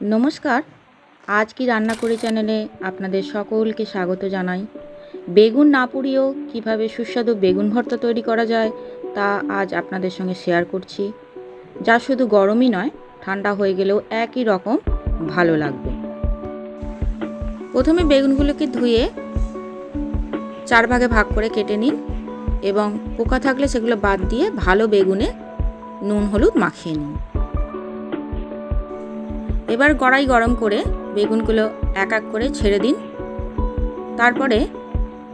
নমস্কার। আজ কি রান্না করি চ্যানেলে আপনাদের সকলকে স্বাগত জানাই। বেগুন না পুড়িয়েও কীভাবে সুস্বাদু বেগুন ভর্তা তৈরি করা যায় তা আজ আপনাদের সঙ্গে শেয়ার করছি। যা শুধু গরমই নয়, ঠান্ডা হয়ে গেলেও একই রকম ভালো লাগবে। প্রথমে বেগুনগুলোকে ধুয়ে চার ভাগে ভাগ করে কেটে নিন এবং পোকা থাকলে সেগুলো বাদ দিয়ে ভালো বেগুনে নুন, হলুদ মাখিয়ে নিন। এবার কড়াই গরম করে বেগুনগুলো এক এক করে ছেড়ে দিন। তারপরে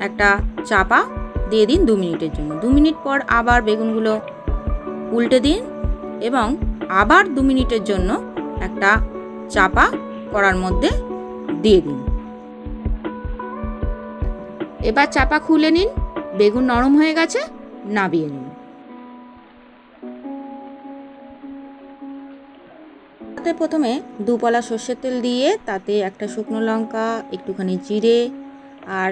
একটা চাপা দিয়ে দিন দু মিনিটের জন্য। দু মিনিট পর আবার বেগুনগুলো উল্টে দিন এবং আবার দু মিনিটের জন্য একটা চাপা করার মধ্যে দিয়ে দিন। এবার চাপা খুলে নিন, বেগুন নরম হয়ে গেছে, নাবিয়ে নিন। তাতে প্রথমে দুপলা সর্ষের তেল দিয়ে তাতে একটা শুকনো লঙ্কা, একটুখানি জিরে আর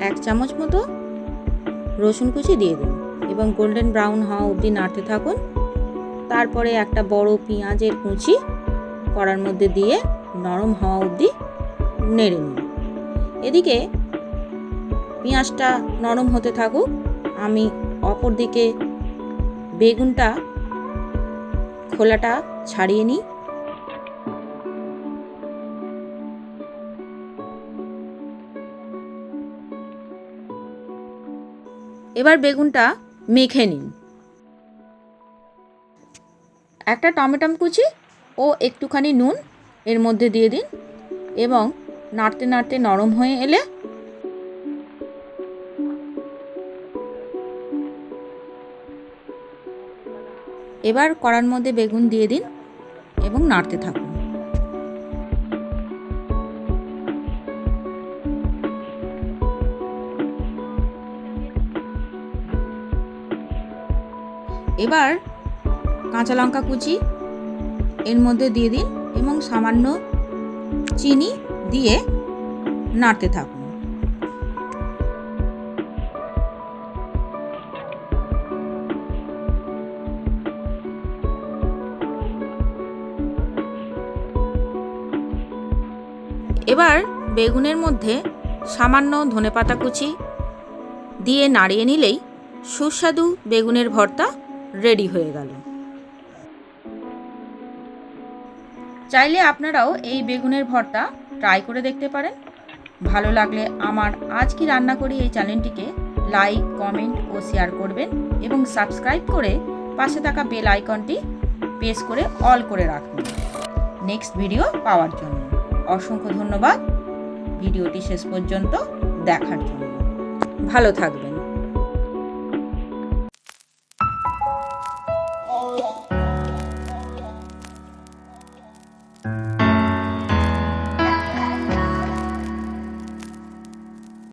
এক চামচ মতো রসুন কুচি দিয়ে দিন এবং গোল্ডেন ব্রাউন হওয়া অবধি নাড়তে থাকুন। তারপরে একটা বড় পেঁয়াজের কুচি কড়ার মধ্যে দিয়ে নরম হওয়া অবধি নেড়ে নিন। এদিকে পেঁয়াজটা নরম হতে থাকুক। আমি অপর দিকে বেগুনটা খোলাটা ছাড়িয়ে নিই। এবার বেগুনটা মেখে নিন। একটা টমেটো কুচি ও একটুখানি নুন এর মধ্যে দিয়ে দিন এবং নাড়তে নাড়তে নরম হয়ে এলে এবার কড়ার মধ্যে বেগুন দিয়ে দিন এবং নাড়তে থাকুন। এবার কাঁচা লঙ্কা কুচি এর মধ্যে দিয়ে দিন এবং সামান্য চিনি দিয়ে নাড়তে থাকুন। এবার বেগুনের মধ্যে সামান্য ধনেপাতা কুচি দিয়ে নাড়িয়ে নিলেই সুস্বাদু বেগুনের ভর্তা রেডি হয়ে গেল। চাইলে আপনারাও এই বেগুনের ভর্তা ট্রাই করে দেখতে পারেন। ভালো লাগলে আমার আজ কি রান্না করি এই চ্যানেলটিকে লাইক, কমেন্ট ও শেয়ার করবেন এবং সাবস্ক্রাইব করে পাশে থাকা বেল আইকনটি প্রেস করে অল করে রাখবেন। নেক্সট ভিডিও পাওয়ার জন্য। অসংখ্য ধন্যবাদ। ভিডিওটি শেষ পর্যন্ত দেখার জন্য। ভালো থাকবেন।